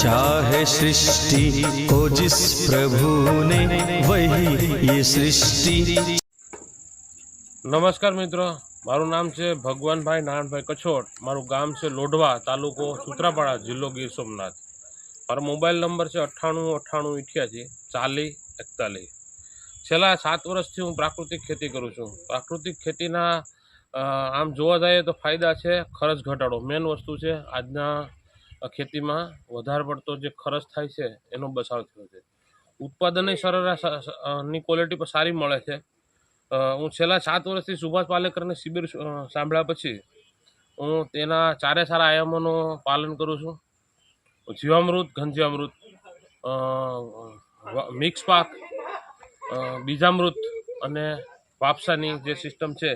चाहे सृष्टि को जिस प्रभु ने वही ये सृष्टि નમસ્કાર મિત્રો મારું નામ છે ભગવાનભાઈ નારાયણભાઈ કછોડ મારું ગામ છે લોઢવા તાલુકો સુત્રાપાડા જિલ્લો ગીર સોમનાથ મારો મોબાઈલ નંબર છે અઠ્ઠાણું અઠ્ઠાણું ઇઠ્યાસી ચાલીસ એકતાલીસ છેલ્લા સાત વર્ષથી હું પ્રાકૃતિક ખેતી કરું છું પ્રાકૃતિક ખેતીના અ, આમ જોવા જઈએ તો ફાયદા છે ખર્ચ ઘટાડો મેન વસ્તુ છે આજના ખેતીમાં વધારે પડતો જે ખર્ચ થાય છે, એનો બચાવ થયો છે. ઉત્પાદનની સરેરાશની ક્વોલિટી પણ સારી મળે છે. હું છેલ્લા સાત વર્ષથી સુભાષ પાલેકરની શિબિર સાંભળ્યા પછી હું તેના ચારે સારા આયામોનું પાલન કરું છું. જીવામૃત, ઘનજીવામૃત મિક્સ પાક બીજામૃત અને વાપસાની જે સિસ્ટમ છે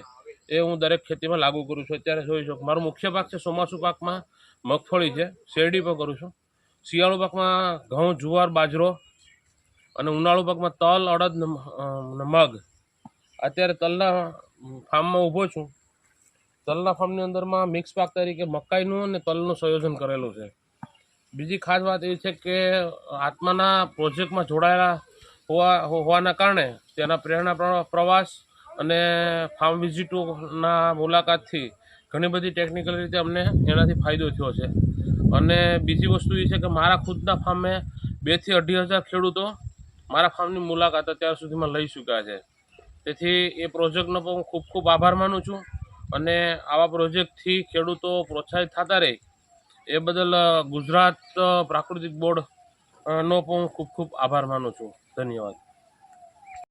એ હું દરેક ખેતીમાં લાગુ કરું છું. અત્યારે જોઈ શકું, મારો મુખ્ય પાક છે ચોમાસું પાકમાં મગફળી છે. શેરડી પણ કરું છું. શિયાળુ પાકમાં ઘઉં, જુવાર, બાજરો અને ઉનાળુ પાકમાં તલ, અડદ મગ. અત્યારે તલના ફાર્મમાં ઊભો છું. તલના ફાર્મની અંદરમાં મિક્સ પાક તરીકે મકાઈનું અને તલનું સંયોજન કરેલું છે. બીજી ખાસ વાત એ છે કે આત્માના પ્રોજેક્ટમાં જોડાયેલા હોવા હોવાના કારણે તેના પ્રેરણા પ્ર- પ્રવાસ અને ફાર્મ વિઝિટોના મુલાકાતથી ઘણી બધી ટેકનિકલ રીતે અમને એનાથી ફાયદો થયો છે. અને બીજી વસ્તુ એ છે કે મારા ખુદના ફાર્મે બેથી અઢી હજાર ખેડૂતો મારા ફાર્મની મુલાકાત અત્યાર સુધીમાં લઈ ચૂક્યા છે. તેથી એ પ્રોજેક્ટનો પણ હું ખૂબ ખૂબ આભાર માનું છું અને આવા પ્રોજેક્ટથી ખેડૂતો પ્રોત્સાહિત થતા રહે એ બદલ ગુજરાત પ્રાકૃતિક બોર્ડનો પણ હું ખૂબ ખૂબ આભાર માનું છું. ધન્યવાદ.